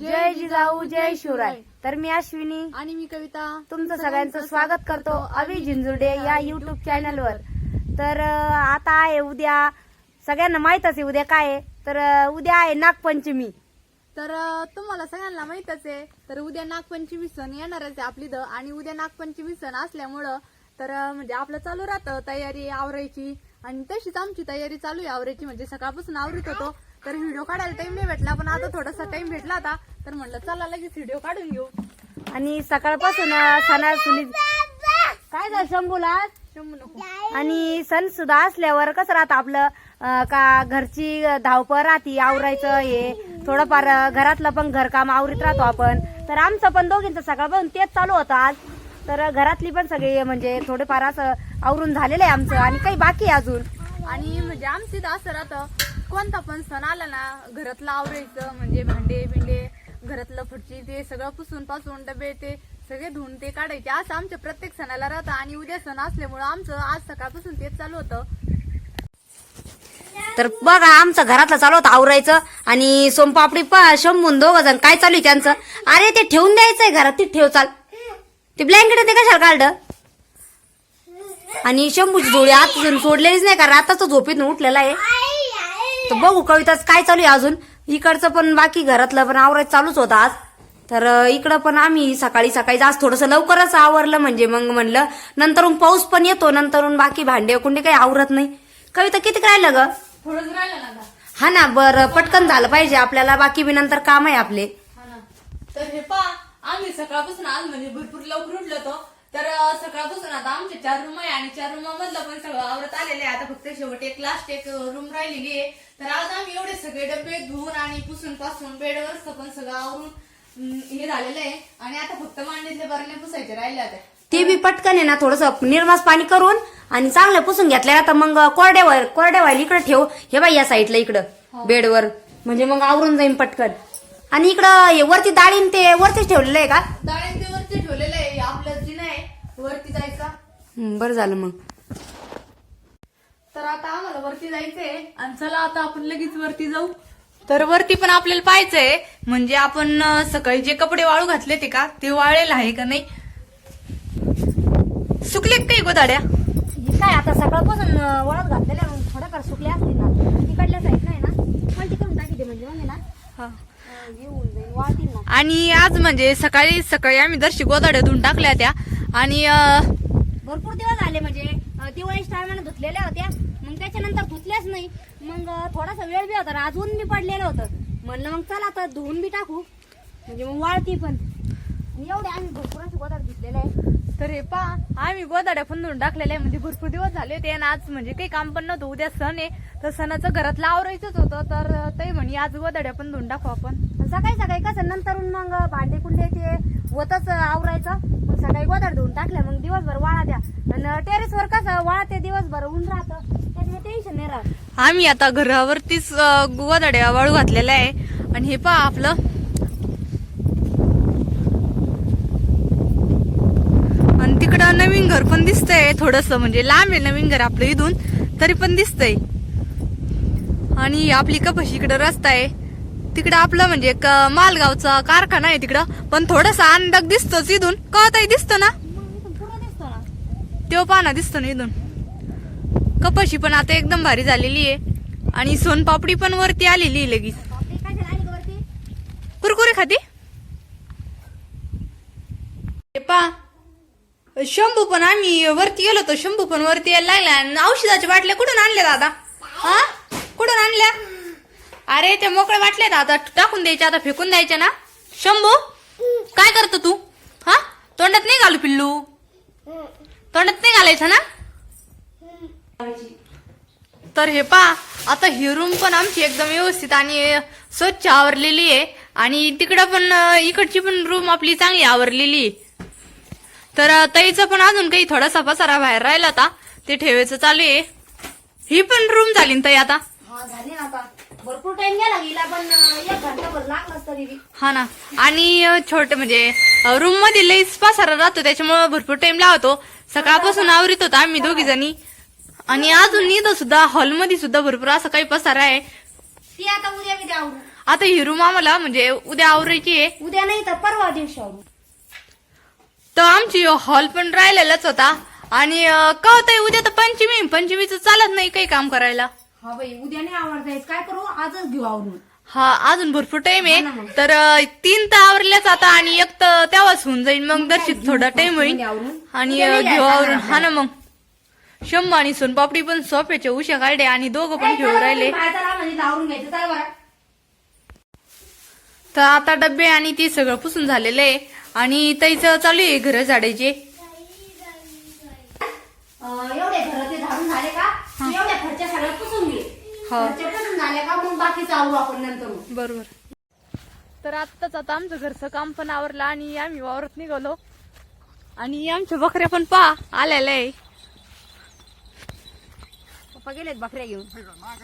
जय जिजाऊ जय शिवराय. तर मी अश्विनी आणि मी कविता. तुमचं सगळ्यांचं स्वागत करतो अभि झिंजुर्डे या युट्यूब चॅनलवर तर आता आहे उद्या. सगळ्यांना माहितच आहे उद्या काय आहे. तर उद्या आहे नागपंचमी. तर तुम्हाला सगळ्यांना माहितच आहे. तर उद्या नागपंचमी सण येणारच आहे आपली द आणि उद्या नागपंचमी सण असल्यामुळं तर म्हणजे आपलं चालू राहतं तयारी आवरायची. आणि तशीच आमची तयारी चालू आहे. आवरायची म्हणजे सकाळपासून आवरीत होतो. तर व्हिडिओ काढायला टाइम नाही भेटला. पण आता थोडासा टाइम भेटला आता. तर म्हणलं चला लगेच व्हिडिओ काढून घेऊ. आणि सकाळपासून सणा सुनी काय झालं शंभूला? शंभू नको. आणि सण सुद्धा असल्यावर कसं राहतं आपलं? अं, का घरची धावपळ राहती आवरायचं हे. थोडंफार अं, घरातलं पण घरकाम आवरीत राहतो आपण. तर आमचं पण दोघींचं सकाळपासून तेच चालू होतं आज. तर घरातली पण सगळी म्हणजे थोडेफार असं आवरून झालेलं आहे आमचं आणि काही बाकी आहे अजून. आणि म्हणजे आमचं इथं असं राहतं कोणता पण सण आला ना घरातलं आवरायचं म्हणजे भांडे बिंडे घरातलं फरची ते सगळं पुसून पासून डबे ते सगळे धुवून ते काढायचे. असं आमच्या प्रत्येक सणाला राहतं आणि उद्या सण असल्यामुळं आमचं आज सकाळपासून तेच चालू होतं. तर बघा आमचं घरातलं चालू होतं आवरायचं आणि सोमपापडी प शंभून दोघं जण. काय चालू आहे त्यांचं? अरे ते ठेवून द्यायचंय घरात. ते ठेव चाल. ते ब्लँकेट ते कशाला काढलं? आणि शंभूची जोडी आता सोडलेलीच नाही कारण आता तो झोपेतून उठलेला आहे. तर बघू कविताच काय चालू आहे अजून. इकडचं पण बाकी घरातलं पण आवरायचं चालूच होतं आज. तर इकडं पण आम्ही सकाळी सकाळी जास्त थोडंसं लवकरच आवरलं म्हणजे मग म्हणलं नंतरून पाऊस पण येतो नंतरून बाकी भांडे कुंडे काही आवरत नाही. कविता किती राहिलं ग? थोडंच राहिलं ना. हा ना बरं पटकन झालं पाहिजे आपल्याला बाकी बी नंतर काम आहे आपले. हा ना. तर हे पा आम्ही सकाळपासून आज म्हणजे भरपूर लवकर उठलो होतो. तर सकाळपासून आता आमचे चार रूम आहे आणि चार रूमामधलं पण सगळं आवरत आलेले आहे. आता फक्त शेवट एक लास्ट एक रूम राहिलेली आहे. तर आज आम्ही एवढे सगळे डबे धुवून आणि पुसून पासून बेडवर पण सगळं आवरून हे झालेलं आहे. आणि आता फक्त मांडीतले बरणे पुसायचे राहिले आता. ते बी पटकन आहे ना थोडस निर्मास पाणी करून आणि चांगलं पुसून घेतलं आता मग कोरड्यावर कोरड्या व्हायला इकडे ठेव. हे बाई या साईडला इकडं बेडवर. म्हणजे मग आवरून जाईन पटकन. आणि इकडं हे वरती डाळीन ते वरतीच ठेवलेलं आहे का? डाळिंब ते वरती ठेवलेलं आहे आपलं जिना आहे वरती जायचा हं, बरं झालं मग. तर आता आम्हाला वरती जायचंय आणि चला आता आपण लगेच वरती जाऊ. तर वरती पण आपल्याला पाहायचंय म्हणजे आपण अं, सकाळी जे कपडे वाळू घातले ते का ते वाळेल आहे का नाही? सुकलेत काही गोदाड्या? हे काय आता सकाळपासून अं, वळत घातलेल्या मग थोड्याफार सुकल्या असतील ना. तिकडल्या साईडला आहे ना? पलटी करून टाकी ते म्हणजे मग ना अं, हे होऊन जाईल वाळतील ना. आणि आज म्हणजे सकाळी सकाळी आम्ही दर्शी गोदाड्या धुवून टाकल्या त्या. आणि अं, झाले म्हणजे दिवाळी टायमाने धुतलेल्या होत्या. मग त्याच्यानंतर धुतल्याच नाही. मग थोडासा वेळ बी होता. अजून बी पडलेलं होतं. म्हणलं मग चला आता धुवून बी टाकू. म्हणजे मग वाळती पण. एवढे आम्ही भरपूर असे गोदाड धुतलेले आहे तर हे पा आम्ही गोदाड्या पण धुवून टाकलेल्या आहे म्हणजे भरपूर दिवस झाले होते आणि आज म्हणजे काही काम पण नव्हतं. उद्या सण आहे. तर सणाचं घरातलं आवरायचंच होतं. तर ते म्हणे आज गोदाड्या पण धुवून टाकू आपण. सकाळी सकाळी कसं नंतरून मग भांडे कुंडे ते होतच आवरायचं. सकाळी गोदाड धुवून टाकल्या मग दिवसभर वाळा द्या. आणि टेरेसवर कसं वाळा ते दिवसभर ऊन राहतं. त्याच्यामुळे टेन्शन नाही राहत. आम्ही आता घरावरतीच अं, गोदाड्या वाळू घातलेला आहे. आणि हे पहा आपलं. आणि तिकडं नवीन घर पण दिसतंय. थोडस म्हणजे लांब आहे नवीन घर आपलं इथून. तरी पण दिसतंय. आणि आपली कपाशी इकडं रस्ता आहे. तिकडं आपलं म्हणजे एक मालगावचा कारखाना आहे तिकडं. पण थोडासा अंदाज दिसतोच इथून. कळतही दिसतं ना? मग इथून दिसतो ना पाना ना इथून. कपाशी पण आता एकदम भारी झालेली आहे. आणि सोनपापडी पण वरती आलेली आहे लगेच. वरती कुरकुरे खाती? हे पा शंभू पण आम्ही वरती गेलो होतो. शंभू पण वरती यायला लागला. आणि औषधाच्या बाटल्या कुठून आणल्या दादा? हा? कुठून आणल्या? अरे ते मोकळे वाटले आता. टाकून द्यायचे आता फेकून द्यायचे ना. शंभू काय करतो तू? हा? तोंडात नाही घालू पिल्लू? तोंडात नाही घालायचं ना? तर हे पा आता ही रूम पण आमची एकदम व्यवस्थित आणि स्वच्छ आवरलेली आहे. आणि तिकडं पण इकडची पण रूम आपली चांगली आवरलेली. आहे तर तईचं पण अजून काही थोडासा पसारा बाहेर राहिला आता. ते ठेवायचं चालू आहे. ही पण रूम झाली ना ताई आता? हो, झाली आता भरपूर टाइम गेला गेला पण एक घंटाभर लागलाच तरी बी. हा ना. आणि अं, छोटे म्हणजे रूममध्ये लईच पसारा राहतो त्याच्यामुळे भरपूर टाइम लावतो सकाळपासून आवरीत होता आम्ही दोघी जणी. आणि अजून इथं सुद्धा हॉलमध्ये सुद्धा भरपूर असं काही पसारा आहे. ती आता उद्या द्या आवरून. आता ही रूम आम्हाला म्हणजे उद्या आवरायची आहे. उद्या नाही तर परवा दिवशी आवरू. तर आमची हॉल पण राहिलेलाच होता. आणि अं, का होतंय उद्या तर पंचमी पंचमीचं चालत नाही काही काम करायला. हा बाई उद्या नाही आवडतायच काय करू? आजच घेऊ आवरून. हा अजून भरपूर टाइम हा ना आहे मग. तर अं, तीन तर आवरल्याच आता आणि एक तर तेव्हाच होऊन जाईल मग दर्शित थोडा टाइम होईल आवरून. आणि उद्या अं, नाही घेऊ आवरून. हा ना मग. शंभू आणि सोनपापडी पण सोप्याच्या उशा काढे आणि दोघं पण घेऊ राहिले. म्हणजे आवरून घ्यायचं. चला बरं. तर आता डबे आणि ते सगळं पुसून झालेलं आहे. आणि त्याचं चालू आहे घर झाडायचे. अं, एवढे घर ते झाडून झाले का की एवढ्या खर्च्या सगळ्या पुसून हा. खर्च्या पुसून झाले का मग बाकीचं आवरू आपण नंतर मग. बरोबर. तर आत्ताच आता आमचं घरचं काम पण आवरलं आणि आम्ही वावरत निघालो. आणि आमच्या बकऱ्या पण पा आलेल्या आहे. पप्पा गेलेत बकऱ्या घेऊन.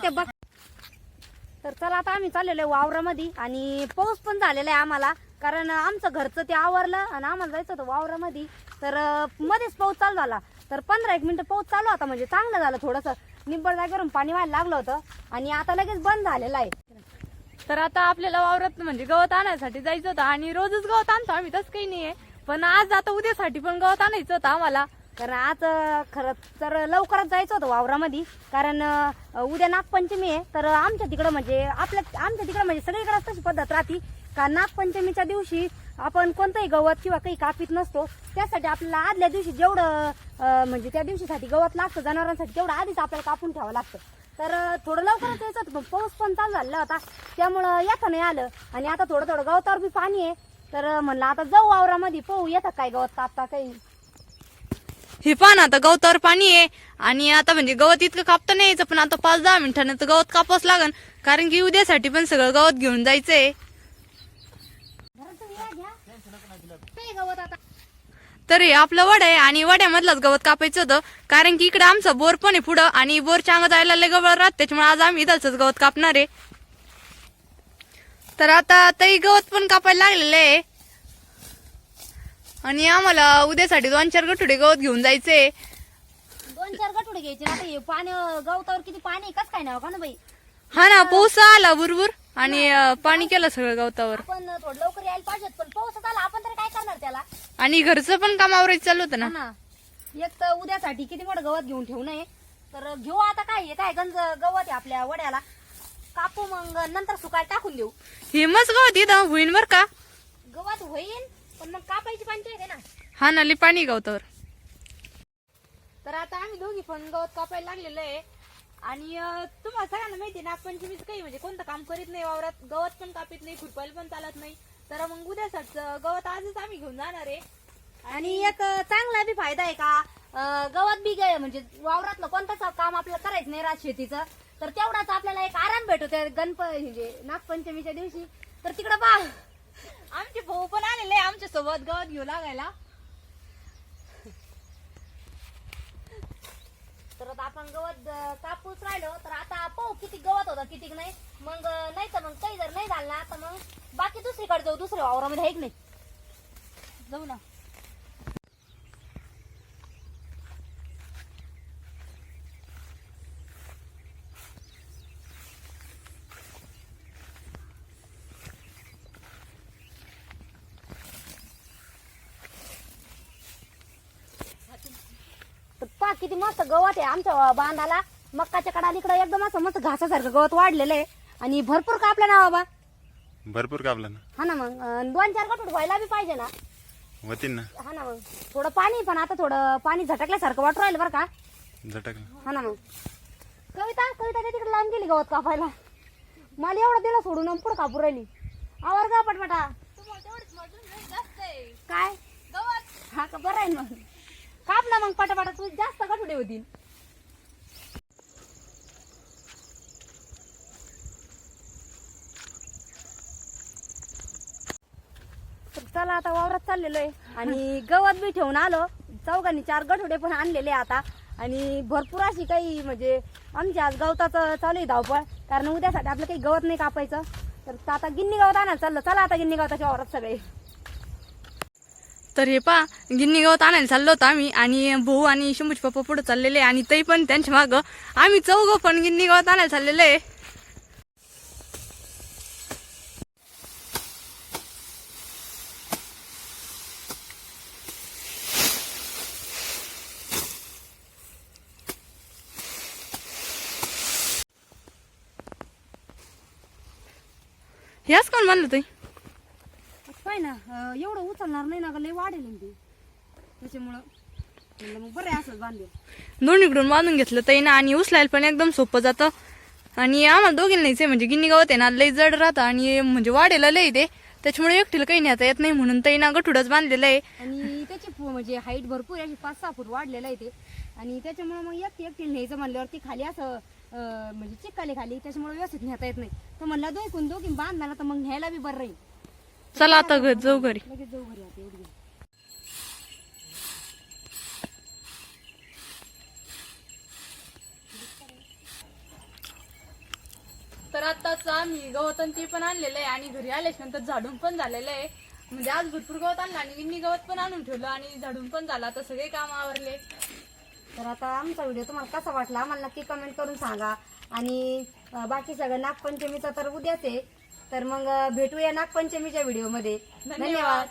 त्या बक- तर चला आता आम्ही चाललेलो आहे वावरामध्ये आणि पाऊस पण झालेला आहे आम्हाला. कारण आमचं घरचं ते आवरलं आणि आम्हाला जायचं होतं वावरामध्ये. तर अं, मध्येच पाऊस चालू झाला. तर पंधरा एक मिनिटं पाऊस चालू होता म्हणजे चांगलं झालं थोडंसं. निब्बळ जागेवरून पाणी व्हायला लागलं होतं आणि आता लगेच बंद झालेलं आहे. तर आता आपल्याला वावरात म्हणजे गवत आणायसाठी जायचं होतं आणि रोजच गवत आणतो आम्ही तसं काही नाहीये. पण आज आता उद्यासाठी पण गवत आणायचं होतं आम्हाला. कारण आज खरं तर लवकरच जायचं होतं वावरामध्ये. कारण उद्या नागपंचमी आहे तर आमच्या तिकडं म्हणजे आपल्या आमच्या तिकडं म्हणजे सगळीकडे तशी पद्धत राहते. का नागपंचमीच्या दिवशी आपण कोणतंही गवत किंवा काही कापीत नसतो त्यासाठी आपल्याला आदल्या दिवशी जेवढं म्हणजे त्या दिवशीसाठी गवत लागतं जनावरांसाठी तेवढं आधीच आपल्याला कापून ठेवावं लागतं. तर थोडं लवकरच यायचं मग पण पाऊस पण चालू झाला होता. त्यामुळं येता नाही आलं. आणि आता थोडं थोडं गवतावर बी पाणी आहे. तर म्हणलं आता जाऊ वावरामध्ये पाहू येतं काय गवत कापता काही हे पहा ना आता गवतावर पाणी आहे. आणि आता म्हणजे गवत इतकं कापता नाही यायचं पण आता पाच दहा मिनिटांनी तर गवत कापावंच लागन. कारण की उद्यासाठी पण सगळं गवत घेऊन जायचंय काय गवत आता. तर हे आपलं वड आहे आणि वड्यामधलंच गवत कापायचं होतं. कारण की इकडे आमचा बोर पण आहे पुढं आणि बोरच्या अंग जायला लय गवळ राहत. त्याच्यामुळे आज आम्ही इथलच गवत कापणार आहे. तर आता तई गवत पण कापायला लागलेलं आहे. आणि आम्हाला उद्यासाठी दोन चार गठुडे गवत घेऊन जायचंय. दोन चार गटुडे घ्यायचे ना आता हे पाणी गवतावर किती पाणी कस काय नाव? का ना बाई हा ना पाऊस आला बुरबुर आणि अं, पाणी केलं सगळं गवतावर. आपण थोडं लवकर यायला पाहिजेत पण पाऊस आला आपण तरी काय करणार त्याला? आणि घरचं पण काम आवरायचं चालू होतं हा ना. ना एक तर उद्यासाठी किती मोठं गवत घेऊन ठेवू नये. तर घेऊ आता काय हे काय गंज गवत आहे आपल्या वड्याला. कापू मग नंतर सुकायला टाकून देऊ. हे मस्त गवत इथं होईन बर का? गवत होईल पण मग कापायची पंचायत आहे ना. हा ना लय पाणी गवतावर. तर आता आम्ही दोघी पण गवत कापायला लागलेलो आहे. आणि अं, तुम्हाला सगळ्यांना माहिती आहे नागपंचमीच काही म्हणजे कोणतं काम करीत नाही वावरात गवत पण कापीत नाही खुरपायला पण चालत नाही. तर मग उद्यासाठी गवत आजच आम्ही घेऊन जाणार आहे. आणि एक अं, चांगला बी फायदा आहे का अं, गवत बी गे म्हणजे वावरातलं कोणतंच काम आपल्याला करायचं नाही रात शेतीचं. तर तेवढाच आपल्याला एक आराम भेटतो त्या गणप म्हणजे नागपंचमीच्या दिवशी. तर तिकडं पा आमचे भाऊ पण आलेले आमच्यासोबत गवत घेऊ लागायला. तर आता आपण गवत अं, कापूस राहिलो तर आता पाहू किती गवत होतं किती नाही. मग अं, नाही तर मग काही जर नाही झालं ना तर मग बाकी दुसरीकडे जाऊ दुसऱ्या वावरामध्ये आहे की नाही? जाऊ ना. पहा किती मस्त गवत आहे आमच्या बांधाला. मक्काच्या कडाला इकडं एकदम असं मस्त घासासारखं गवत वाढलेलं आहे. आणि भरपूर कापलं ना बाबा. भरपूर कापला ना? हा ना मग. अं, दोन चार गटूट व्हायला बी पाहिजे ना. होतीन ना. हा ना मग. थोडं पाणी पण आता थोडं पाणी झटकल्यासारखं वाटू राहिलं बरं का. झटकला. हा ना मग. कविता कविता ते तिकडे लांब गेली गवत कापायला. मला एवढं दिलं सोडून पुढे कापू राहिली. आवर का पटपटा. काय? हा का बरं आहे मग. काप ना मग पटापटा तू जास्त कठोडे होतील? तर चला आता वावरात चाललेलो आहे. आणि गवत बी ठेवून आलो. चौघांनी चार गठोडे पण आणलेले आता. आणि भरपूर अशी काही म्हणजे आमच्या आज गवताचं चालू आहे धावपळ. कारण उद्यासाठी आपलं काही गवत नाही कापायचं. तर आता गिन्नी गवत आणायला चाललं. चला आता गिन्नी गवताच्या वावरात सगळे. तर हे पा गिन्नी गवत आणायला चाललो होतो आम्ही आणि भाऊ आणि शंभूजी पप्पा पुढे चाललेले आणि ते पण त्यांच्या मागं आम्ही चौघं पण गिन्नी गवत आणायला चाललेले आहे. याच कोण म्हणलं तुम्ही काय ना अं, एवढं उचलणार नाही ना ग, लय वाढेल ना ते. त्याच्यामुळं म्हणलं मग बरं आहे असंच दोन्हीकडून बांधून घेतलं तरी ना आणि उचलायला पण एकदम सोपं जातं. आणि आम्हाला दोघीला नाहीच म्हणजे गिन्नी गावात आहे ना लई जड राहतं आणि म्हणजे वाढेला लई ते. त्याच्यामुळे एकटीला काही नेता येत नाही म्हणून तरी ना गठुडच बांधलेलं आहे. आणि त्याची म्हणजे हाईट भरपूर आहे, अशी पाच सहा फूट वाढलेलं आहे ते. आणि त्याच्यामुळे मग एकटी एकटी न्यायचं म्हणल्यावरती खाली असं अं, म्हणजे चिक्काले खाली त्याच्यामुळे व्यवस्थित नेता येत नाही. तर म्हणलं दोन दोघी बांधला ना तर मग न्यायला बी बरं राहील. चला आता घर जाऊ घरी. लगेच जाऊ घरी आता एवढी तर आताच आम्ही गवत आणि ते पण आणलेलं आहे आणि घरी आल्याच्यानंतर झाडून पण झालेलं आहे. म्हणजे आज भरपूर गवत आणलं आणि गिन्नी गवत पण आणून ठेवलं आणि झाडून पण झालं. आता सगळे काम आवरले. तर आता आमचा व्हिडिओ तुम्हाला कसा वाटला आम्हाला नक्की कमेंट करून सांगा. आणि बाकी सगळं नागपंचमीचा तर उद्याच आहे. तर मग भेटूया नागपंचमीच्या व्हिडिओमध्ये. धन्यवाद.